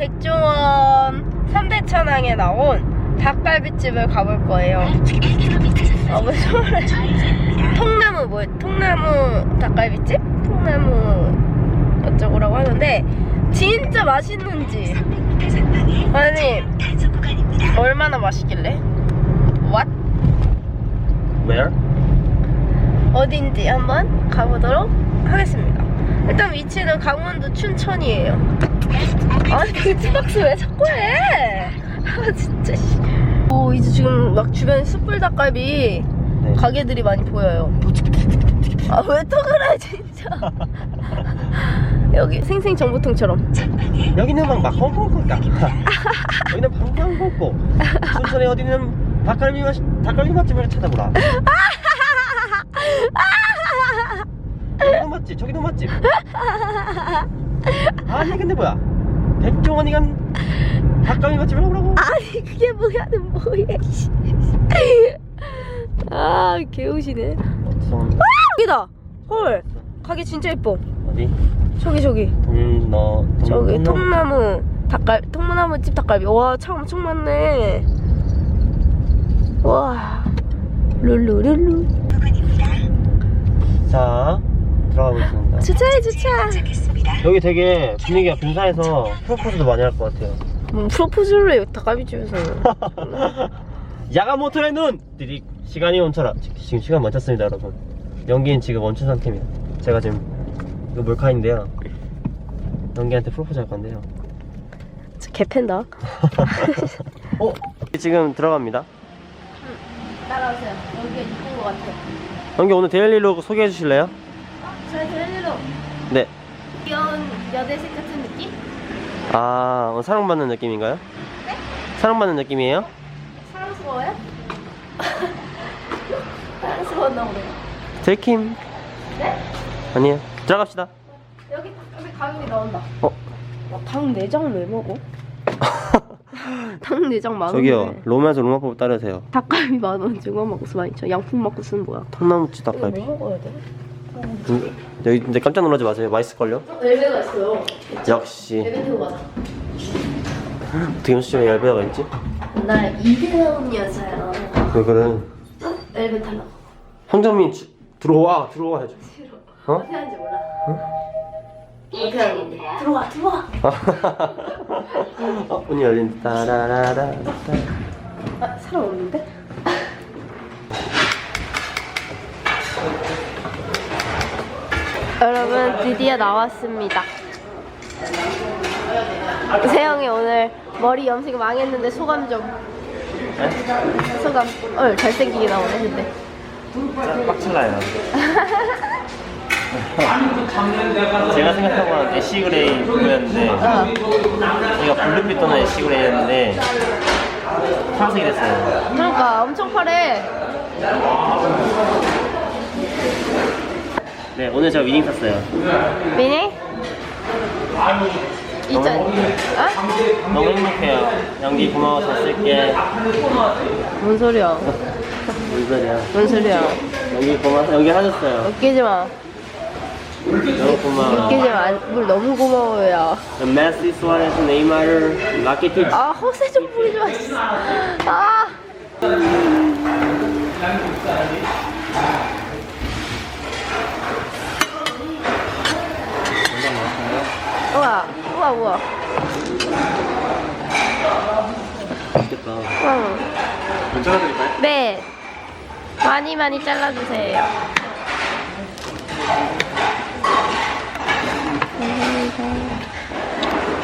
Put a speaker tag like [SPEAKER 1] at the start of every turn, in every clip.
[SPEAKER 1] 백종원 3대 천왕에 나온 닭갈비집을 가볼 거예요. 아, 왜 소리? 통나무 뭐 통나무 닭갈비집? 통나무 어쩌고라고 하는데 진짜 맛있는지 아니 얼마나 맛있길래? What?
[SPEAKER 2] Where?
[SPEAKER 1] 어딘지 한번 가보도록 하겠습니다. 일단 위치는 강원도 춘천이에요. 아니 빅스박스 왜 자꾸 해? 아 진짜 씨. 오 이제 지금 막 주변에 숯불 닭갈비
[SPEAKER 2] 네.
[SPEAKER 1] 가게들이 많이 보여요. 아 왜 또 그래 진짜. 여기 생생 정보통처럼.
[SPEAKER 2] 여기는 막 막 콩콩콩 여기는 방방콩콩 순천에 어디는 닭갈비 맛 닭갈비 맛집을 찾아보라 여기도 맛집 저기도 맛집 아니 근데 뭐야 백종원이 간 닭갈비 맛집을 가보라고
[SPEAKER 1] 아니 그게 뭐야. 씨. 아 개우시네.
[SPEAKER 2] 어, 죄송합니다
[SPEAKER 1] 여기다. 헐 가게 진짜 예뻐.
[SPEAKER 2] 어디?
[SPEAKER 1] 저기 저기.
[SPEAKER 2] 동너
[SPEAKER 1] 저기 통나무 닭갈 통나무 집 닭갈비 와차 엄청 많네 와 룰루룰루
[SPEAKER 2] 자 들어가 보겠습니다.
[SPEAKER 1] 주차해 주차.
[SPEAKER 2] 여기 되게 분위기가 근사해서 프로포즈도 많이 할 것 같아요.
[SPEAKER 1] 뭐 프로포즈를 해 닭갈비집에서.
[SPEAKER 2] 야가모토의 눈! 띠릭 시간이 지- 지금 시간 멈췄습니다 여러분. 연기는 지금 멈춘 상태입니다. 제가 지금 이거 몰카인데요. 연기한테 프로포즈 할 건데요.
[SPEAKER 1] 저 개팬다.
[SPEAKER 2] 어? 지금 들어갑니다.
[SPEAKER 1] 따라오세요. 여기가 이쁜 것 같아
[SPEAKER 2] 연기 오늘 데일리로 소개해 주실래요? 네
[SPEAKER 1] 귀여운 여대생 같은 느낌?
[SPEAKER 2] 아, 오늘 사랑받는 느낌인가요?
[SPEAKER 1] 네?
[SPEAKER 2] 사랑받는 느낌이에요?
[SPEAKER 1] 사랑스러워요? 사랑스러웠나 보네요
[SPEAKER 2] 들킴
[SPEAKER 1] 네?
[SPEAKER 2] 아니에요 들어갑시다
[SPEAKER 1] 여기 닭갈비 가격이 나온다
[SPEAKER 2] 어?
[SPEAKER 1] 어, 닭 내장을 왜 먹어? 닭 내장 만 원
[SPEAKER 2] 저기요 로마에서 로마법 따르세요
[SPEAKER 1] 닭갈비 만 원 중어 막국수 많이 쳐 양푼 막국수는 뭐야?
[SPEAKER 2] 통나무치
[SPEAKER 1] 이거
[SPEAKER 2] 닭갈비
[SPEAKER 1] 뭐 먹어야 돼?
[SPEAKER 2] 음, 여기 근데 깜짝 놀라지 마세요 맛있을걸요?
[SPEAKER 1] 엘베가 있어요
[SPEAKER 2] 역시
[SPEAKER 1] 가자
[SPEAKER 2] 어떻게 연수집에 열배가 있지?
[SPEAKER 1] 나 이대원 여자야 어? 엘베 타려고
[SPEAKER 2] 황정민 주- 들어와 들어와 해줘
[SPEAKER 1] 싫어
[SPEAKER 2] 어?
[SPEAKER 1] 어떻게 하는지 몰라 어떻게 하는 건데? 들어와 들어와
[SPEAKER 2] 어, 문이 열린 따라라라
[SPEAKER 1] 아 사람 없는데? 여러분 드디어 나왔습니다. 세영이 오늘 머리 염색 망했는데 소감 좀. 소감. 어 잘생기게 나오네 근데.
[SPEAKER 2] 빡칠라요. 제가 생각한 건 애쉬그레이 블루였는데
[SPEAKER 1] 어.
[SPEAKER 2] 얘가 블루빛 또는 애쉬그레이였는데 파란색이 됐어요.
[SPEAKER 1] 그러니까 엄청 파래
[SPEAKER 2] 네 오늘 제가 위닝 샀어요.
[SPEAKER 1] 미니? 이전. 어?
[SPEAKER 2] 너무 행복해요. 연기 고마워 잘 쓸게.
[SPEAKER 1] 뭔 소리야?
[SPEAKER 2] 뭔 소리야?
[SPEAKER 1] 뭔 소리야?
[SPEAKER 2] 연기 고마워 연기 하셨어요.
[SPEAKER 1] 웃기지 마.
[SPEAKER 2] 너무 고마워
[SPEAKER 1] 웃기지 마 물 너무 고마워요.
[SPEAKER 2] 메시 수아레스 네이마르 라키티치
[SPEAKER 1] 아 허세 좀 부리지 마. 진짜. 아 우와 우와 우와
[SPEAKER 2] 맛있겠다
[SPEAKER 1] 우와
[SPEAKER 2] 문자가 드릴까요?
[SPEAKER 1] 네 많이 많이 잘라주세요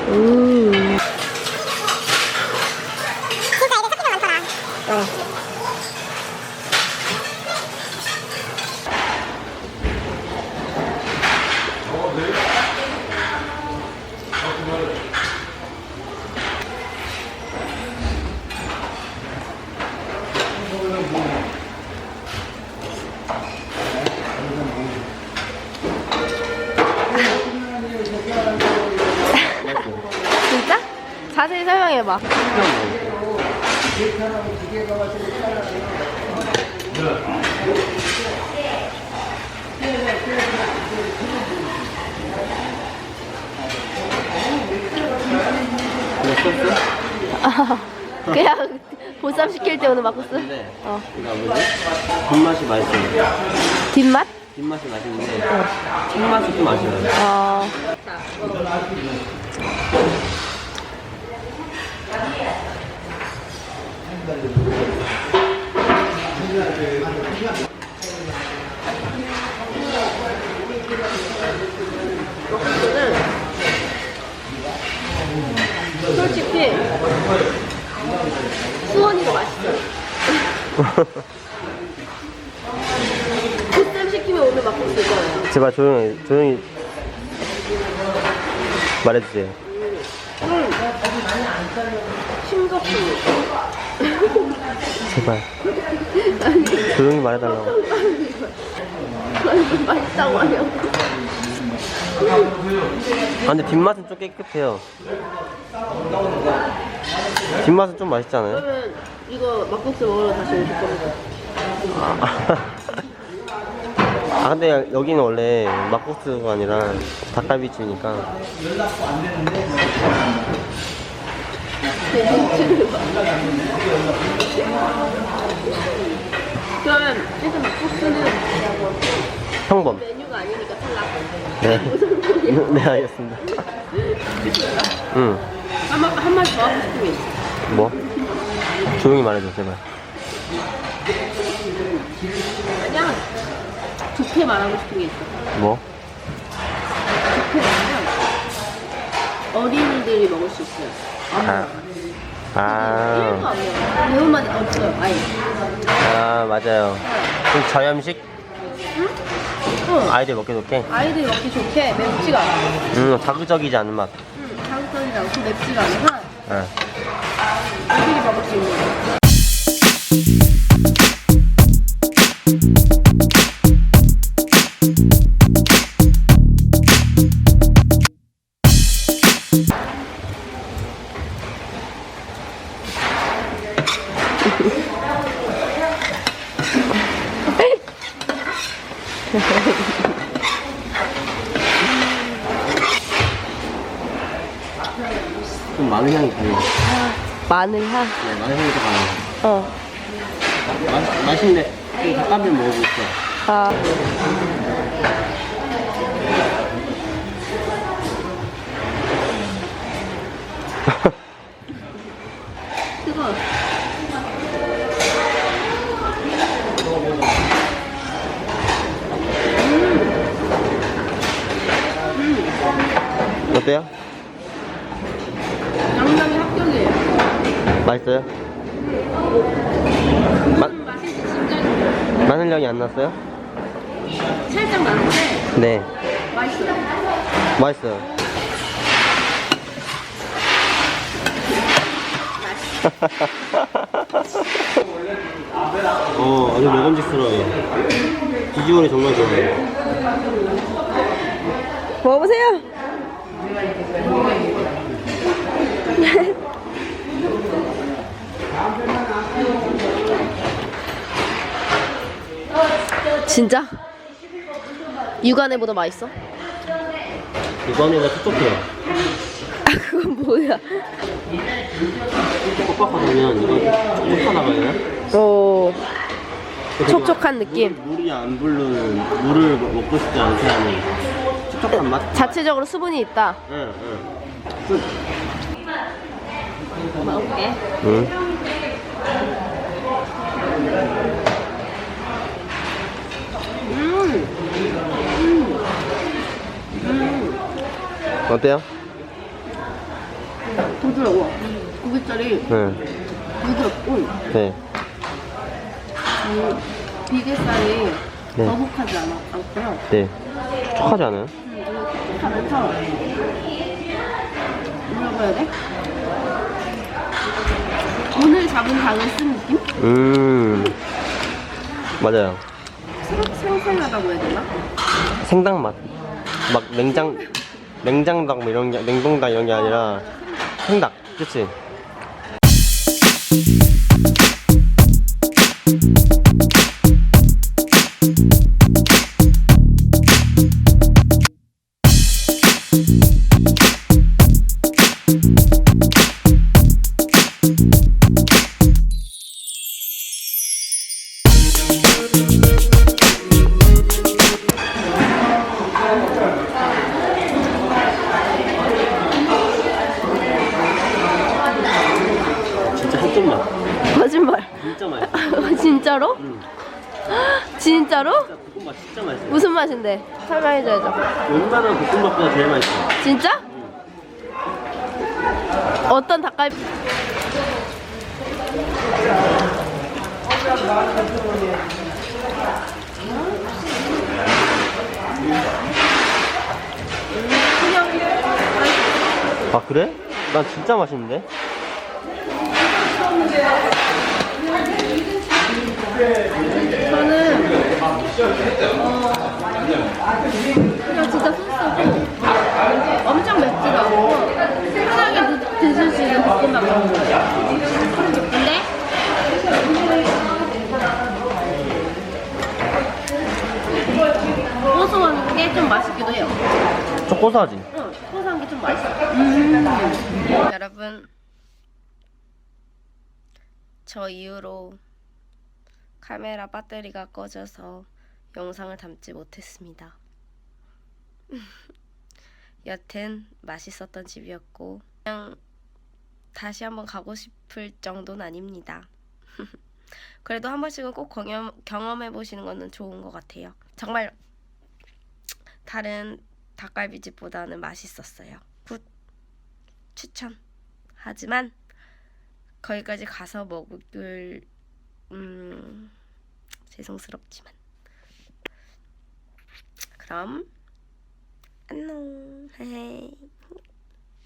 [SPEAKER 1] 음. 진짜? 자세히 설명해봐.
[SPEAKER 2] 막국수?
[SPEAKER 1] 그냥 보쌈 시킬 때 오는 막국수?
[SPEAKER 2] 근데
[SPEAKER 1] 어.
[SPEAKER 2] 이거 뭐지? 뒷맛이 맛있어요.
[SPEAKER 1] 뒷맛?
[SPEAKER 2] 뒷맛이 맛있는데 첫맛이 좀 아쉬워요.
[SPEAKER 1] 어. 시키면 오늘 막국수 이거예요.
[SPEAKER 2] 제발 조용히 조용히 말해주세요.
[SPEAKER 1] 음. 싱겁습니다.
[SPEAKER 2] 제발 조용히 말해달라고.
[SPEAKER 1] 맛있다고 하냐고.
[SPEAKER 2] 아 근데 뒷맛은 좀 깨끗해요. 뒷맛은 좀 맛있지 않아요?
[SPEAKER 1] 그러면 이거 막국수 먹으러 다시 오실 겁니다.
[SPEAKER 2] 아 근데 여기는 원래 막국수가 아니라 닭갈비집이니까
[SPEAKER 1] 그러면 일단 막국수는
[SPEAKER 2] 평범.
[SPEAKER 1] 메뉴가 아니니까.
[SPEAKER 2] 네. 네 알겠습니다. 응.
[SPEAKER 1] 한번 한마더 하고 싶은 게 있어.
[SPEAKER 2] 뭐? 조용히 말해줘 제발.
[SPEAKER 1] 좋게 말하고 싶은 게 있어.
[SPEAKER 2] 뭐?
[SPEAKER 1] 좋게 말하면 어린이들이 먹을 수 있어요.
[SPEAKER 2] 아. 아.
[SPEAKER 1] 1도 안 매워. 매운맛이 없어요. 아예.
[SPEAKER 2] 아 맞아요. 좀 저염식
[SPEAKER 1] 응?
[SPEAKER 2] 아이들 먹기 좋게.
[SPEAKER 1] 아이들이 먹기 좋게 맵지가 않아.
[SPEAKER 2] 음 자극적이지 않은 맛.
[SPEAKER 1] 응, 자극적이지 않고 맵지가 않아.
[SPEAKER 2] 아.
[SPEAKER 1] 애들이 먹을 수 있는 거.
[SPEAKER 2] 좀 마늘 향이 강해요.
[SPEAKER 1] 마늘 향.
[SPEAKER 2] 네 마늘 향이 더 강해요.
[SPEAKER 1] 어.
[SPEAKER 2] 맛 맛있네. 좀 닭갈비 먹어보고 있어.
[SPEAKER 1] 아. 뜨거.
[SPEAKER 2] 어때요?
[SPEAKER 1] 양념이 합격이에요.
[SPEAKER 2] 맛있어요? 마,
[SPEAKER 1] 맛이 진짜
[SPEAKER 2] 마늘 향이 안 났어요?
[SPEAKER 1] 살짝 나는데
[SPEAKER 2] 네.
[SPEAKER 1] 맛있어요.
[SPEAKER 2] 맛있어요. 어, 아주 먹음직스러워요. 비주얼이 정말 좋아요.
[SPEAKER 1] 먹어보세요. 진짜? 육안에보다 맛있어?
[SPEAKER 2] 이번에가 촉촉해요.
[SPEAKER 1] 아 그건 뭐야?
[SPEAKER 2] 뻑뻑하다면 이거 촉촉하다고 해요?
[SPEAKER 1] 오 촉촉한 느낌.
[SPEAKER 2] 물이 안 부르는, 물을 먹- 먹고 싶지 않게 하는 촉촉한 맛?
[SPEAKER 1] 자체적으로 수분이 있다.
[SPEAKER 2] 응, 응.
[SPEAKER 1] 먹을게.
[SPEAKER 2] 응. 어때요?
[SPEAKER 1] 부드러워. 고깃살이
[SPEAKER 2] 네.
[SPEAKER 1] 부드럽고
[SPEAKER 2] 네.
[SPEAKER 1] 음, 비계살이
[SPEAKER 2] 네.
[SPEAKER 1] 거북하지 않아, 않고요.
[SPEAKER 2] 네. 촉촉하지 않아요?
[SPEAKER 1] 하면서 물어봐야 돼? 오늘 잡은 닭을 쓴 느낌?
[SPEAKER 2] 음. 맞아요.
[SPEAKER 1] 생, 생생하다고 해야 되나?
[SPEAKER 2] 생닭 맛. 막 냉장, 냉장닭 뭐 이런 게, 냉동닭 이런 게 아니라 생닭. 그치?
[SPEAKER 1] 맛인데? 설명해줘야죠.
[SPEAKER 2] 웬만한 볶음밥보다 제일 맛있어.
[SPEAKER 1] 진짜? 어떤 닭갈비?
[SPEAKER 2] 아 그래? 난 진짜 맛있는데?
[SPEAKER 1] 저는 어 그냥 진짜 소스고 엄청 맵지도 않고 편하게 드- 드실 수 있는 볶음밥 같은 거예요. 근데 고소한 게 좀 맛있기도 해요.
[SPEAKER 2] 좀 고소하지?
[SPEAKER 1] 응, 고소한 게 좀 맛있어. 여러분, 저 이후로 카메라 배터리가 꺼져서 영상을 담지 못했습니다. 여튼 맛있었던 집이었고 그냥 다시 한번 가고 싶을 정도는 아닙니다. 그래도 한 번씩은 꼭 경험, 경험해 보시는 거는 좋은 것 같아요. 정말 다른 닭갈비집보다는 맛있었어요. 굿 추천. 하지만 거기까지 가서 먹을 음 죄송스럽지만 그럼 안녕. 헤이.